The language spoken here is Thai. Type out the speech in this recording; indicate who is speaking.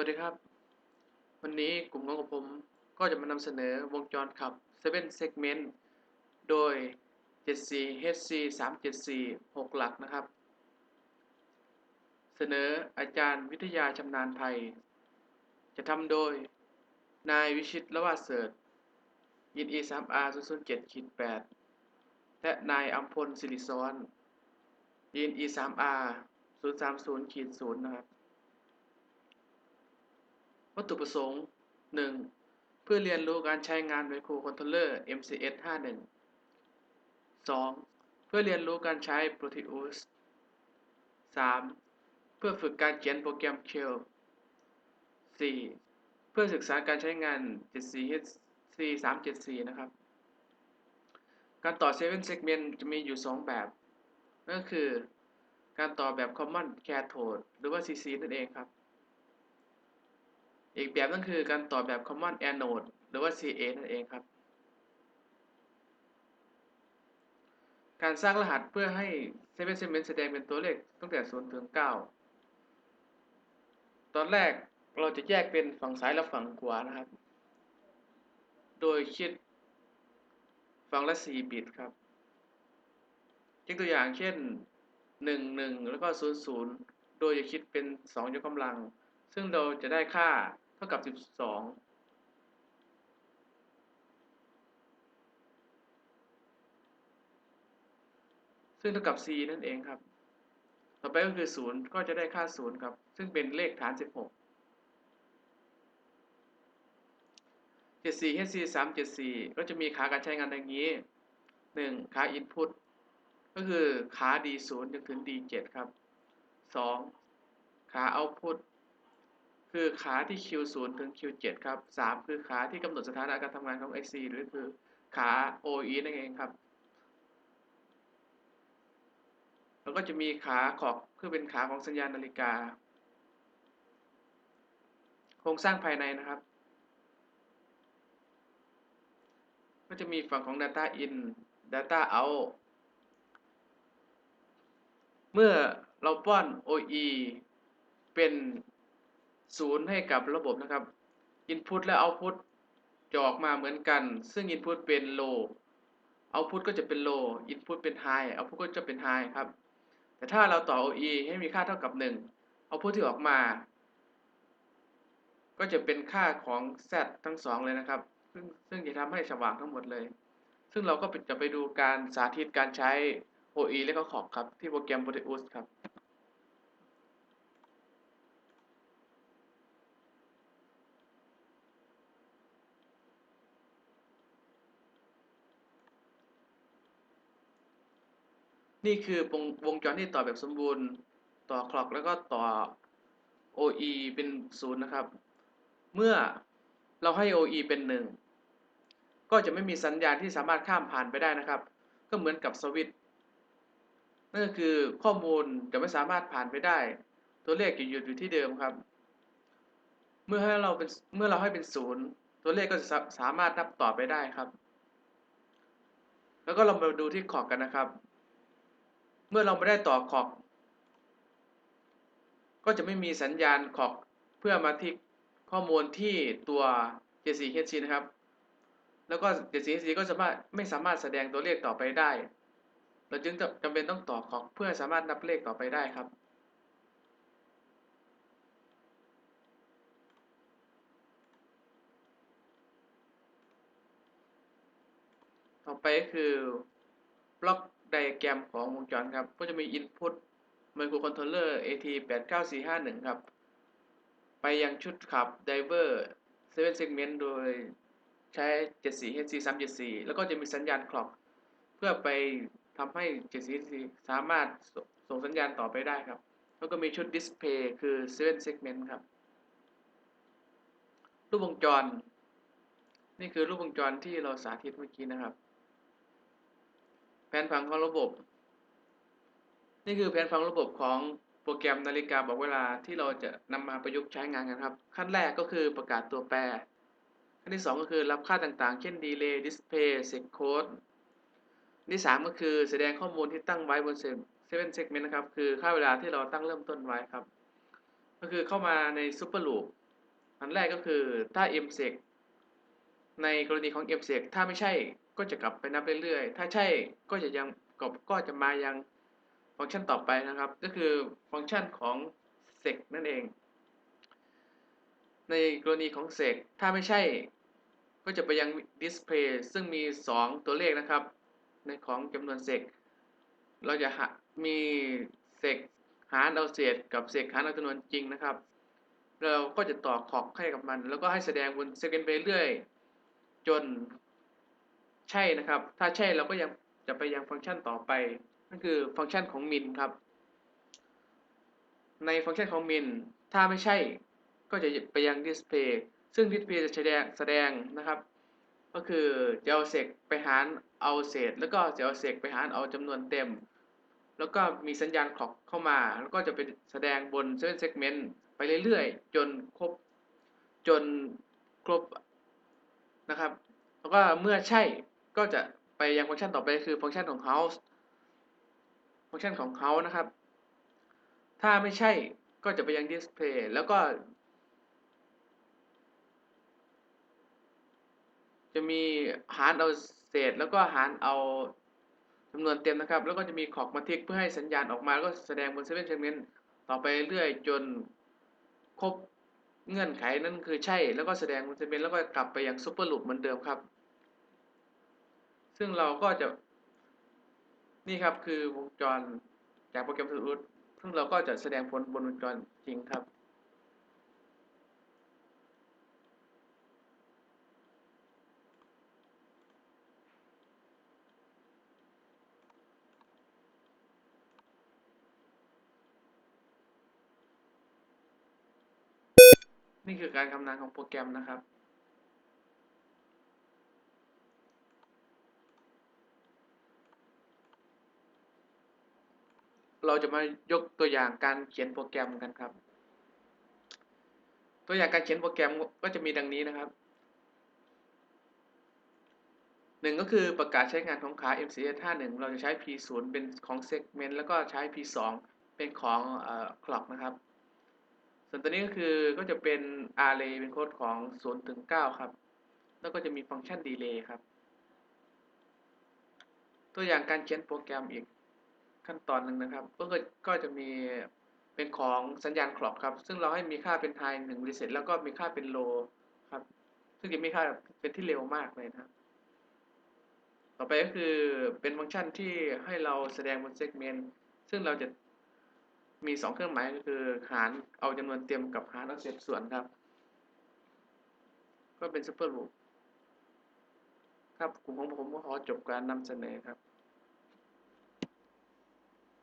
Speaker 1: วัสดีครับ วันนี้กลุ่มของผมก็จะมานำเสนอวงจรขับ 7 segment โดย74 HC 374 6 หลักนะครับ เสนออาจารย์วิทยาชำนาญไทย จะทำโดยนายวิชิตละวาเสิร์ตยิน E 3 R 007ขีด8และนายอัมพลสิริซ้อนยิน E 3 R 030ขีด0นะครับ วัตถุประสงค์ 1. เพื่อเรียนรู้การใช้งานไมโครคอนโทรลเลอร์ MCS 51 2. เพื่อเรียนรู้การใช้ Proteus 3. เพื่อฝึกการเขียนโปรแกรม Shell 4. เพื่อศึกษาการใช้งาน 74HC 374 นะครับ การต่อ 7 segment จะมีอยู่ 2 แบบ นั่นก็คือการต่อแบบ Common Cathode หรือว่า CC นั่นเองครับ อีกแบบนั่นคือการต่อแบบ Common Anode หรือว่า CA นั่นเองครับ การสร้างรหัสเพื่อให้ 7 segment แสดงเป็นตัวเลขตั้งแต่ 0 ถึง 9 ตอนแรกเราจะแยกเป็นฝั่งซ้ายและฝั่งขวานะครับ โดยคิดฝั่งละ 4 บิตครับยกตัวอย่างเช่น 1 1 แล้วก็ 0 0 โดยจะคิดเป็น 2 ยกกำลัง ซึ่งเราจะได้ค่า เท่ากับ12ซึ่งเท่ากับ c นั่นเองครับ ต่อไปก็คือ0ก็จะได้ค่า0ครับ ซึ่งเป็นเลขฐาน16 74 HC 374ก็จะมีขาการใช้งานดังนี้ 1. ขา Input ก็คือขา D0 จนถึง D7 ครับ 2. ขา Output คือขาที่ Q0 ถึง Q7 ครับ 3 คือขาที่กำหนดสถานะการทำงานของ IC หรือคือขา OE นั่นเองครับ แล้วก็จะมีขาขอบเพื่อเป็นขาของสัญญาณนาฬิกา โครงสร้างภายในนะครับ ก็จะมีฝั่งของ Data In Data Out เมื่อเราป้อน OE เป็น ศูนย์ให้กับระบบนะครับ Input และ Output จะออกมาเหมือนกัน ซึ่ง Input เป็น Low Output ก็จะเป็น Low Input เป็น High Output ก็จะเป็น High ครับ แต่ถ้าเราต่อ OE ให้มีค่าเท่ากับ 1 Output ที่ออกมา ก็จะเป็นค่าของ Z ทั้ง 2 เลยนะครับ ซึ่งซึ่งจะทำให้สว่างทั้งหมดเลย ซึ่งเราก็จะไปดูการสาธิตการใช้ OE และก็ขอบครับ ที่โปรแกรม Proteus ครับ นี่คือวงวงจรที่ต่อแบบสมบูรณ์ ต่อคล็อกแล้วก็ต่อ OE เป็นศูนย์นะครับ เมื่อเราให้ OE เป็น 1 ก็จะไม่มีสัญญาณที่สามารถข้ามผ่านไปได้นะครับ ก็เหมือนกับสวิตช์นั่นก็คือข้อมูลจะไม่สามารถผ่านไปได้ ตัวเลขจะหยุดอยู่ที่เดิมครับ เมื่อให้เราเป็นเมื่อเราให้เป็นศูนย์ตัวเลขก็จะสาสามารถนับต่อไปได้ครับ แล้วก็เรามาดูที่ขอบกันนะครับ เมื่อเราไม่ได้ต่อขอบ ก็จะไม่มีสัญญาณขอบเพื่อมาทิกข้อมูลที่ตัว 74HC นะครับ แล้วก็ 74HC ก็สามารถไม่สามารถแสดงตัวเลขต่อไปได้ เราจึงจำเป็นต้องต่อขอบเพื่อสามารถนับเลขต่อไปได้ครับต่อไปก็คือบล็อก ไดอะแกรมของวงจรครับ ก็จะมี Input Microcontroller AT89451 ครับ ไปยังชุดขับ Driver 7 Segment โดยใช้ 74HC 374 แล้วก็จะมีสัญญาณคล็อก เพื่อไปทำให้ 74HC สามารถส่งสัญญาณต่อไปได้ครับ แล้วก็มีชุด Display คือ 7 Segment ครับ รูปวงจร นี่คือรูปวงจรที่เราสาธิตเมื่อกี้นะครับ นผังของระบบ นี่คือแผนผังระบบของโปรแกรมนาฬิกาบอกเวลาที่เราจะนำมาประยุกต์ใช้งานกันครับ ขั้นแรกก็คือประกาศตัวแปร ขั้นที่ 2 ก็คือรับค่าต่างๆ เช่น delay display set code ที่ 3 ก็คือแสดงข้อมูลที่ตั้งไว้บน7 segment นะครับ คือค่าเวลาที่เราตั้งเริ่มต้นไว้ครับ ก็คือเข้ามาใน super loop อันแรกก็คือถ้า msec ในกรณีของ msec ถ้าไม่ใช่ ก็จะกลับไปนับเรื่อยๆ ถ้าใช่ก็จะยังก็ก็จะมายังฟังก์ชันต่อไปนะครับ ก็คือฟังก์ชันของ sec นั่นเอง ในกรณีของ sec ถ้าไม่ใช่ก็จะไปยัง display ซึ่งมี 2 ตัวเลขนะครับ ในของจำนวน sec เราจะมี sec หารเอาเศษกับ sec หารเอาจำนวนจริงนะครับ เราก็จะต่อขอกให้กับมัน แล้วก็ให้แสดงบน second ไปเรื่อย จน ใช่นะครับ ถ้าใช่เราก็ยังจะไปยังฟังก์ชันต่อไป นั่นคือฟังก์ชันของ min ครับ ในฟังก์ชันของ min ถ้าไม่ใช่ก็จะไปยัง display ซึ่ง display จะแสดงแสดงนะครับ ก็คือจะเอาเศษไปหารเอาเศษ แล้วก็จะเอาเศษไปหารเอาจำนวนเต็ม แล้วก็มีสัญญาณคล็อกเข้ามา แล้วก็จะไปแสดงบน seven segment ไปเรื่อยๆ จนครบจนครบนะครับ แล้วก็เมื่อใช่ ก็จะไปยังฟังก์ชันต่อไปคือฟังก์ชันของ house ฟังก์ชันของ house นะครับ ถ้าไม่ใช่ก็จะไปยัง display แล้วก็ จะมีหารเอาเศษแล้วก็หารเอาจำนวนเต็มนะครับ แล้วก็จะมีขอกมาทิกเพื่อให้สัญญาณออกมาแล้วก็แสดงบน seven segment ต่อไปเรื่อยจนครบเงื่อนไขนั่นคือใช่แล้วก็แสดงบน segment แล้วก็กลับไปยัง super loop เหมือนเดิมครับ ซึ่งเราก็จะ นี่ครับคือวงจรจากโปรแกรม Root ซึ่งเราก็จะแสดงผลบนวงจรจริงครับ นี่คือการคำนานของโปรแกรมนะครับ เราจะมายกตัวอย่างการเขียนโปรแกรมกันครับ ตัวอย่างการเขียนโปรแกรมก็จะมีดังนี้นะครับหนึ่งก็คือประกาศใช้งานของขา MCS 51 เราจะใช้ P0 เป็นของ segment แล้วก็ใช้ P2 เป็นของเอ่อ clock นะครับ ส่วนตัวนี้ก็คือก็จะเป็น array เป็นโค้ดของ 0 ถึง 9 ครับ แล้วก็จะมีฟังก์ชัน delay ครับ ตัวอย่างการเขียนโปรแกรมอีก ขั้นตอนหนึ่งนะครับก็คือก็จะมีเป็นของสัญญาณ clock ครับ ซึ่งเราให้มีค่าเป็น high 1 reset แล้วก็มีค่าเป็น low ครับ ซึ่งจะมีค่าเป็นที่เร็วมากเลยนะครับ ต่อไปก็คือเป็นฟังก์ชันที่ให้เราแสดงบน segment ซึ่งเราจะมี 2 เครื่องหมายก็คือหารเอาจำนวนเต็มกับหารเอาเศษส่วนครับ ก็เป็น super loop ครับกลุ่มของผมก็ขอจบการนำเสนอครับ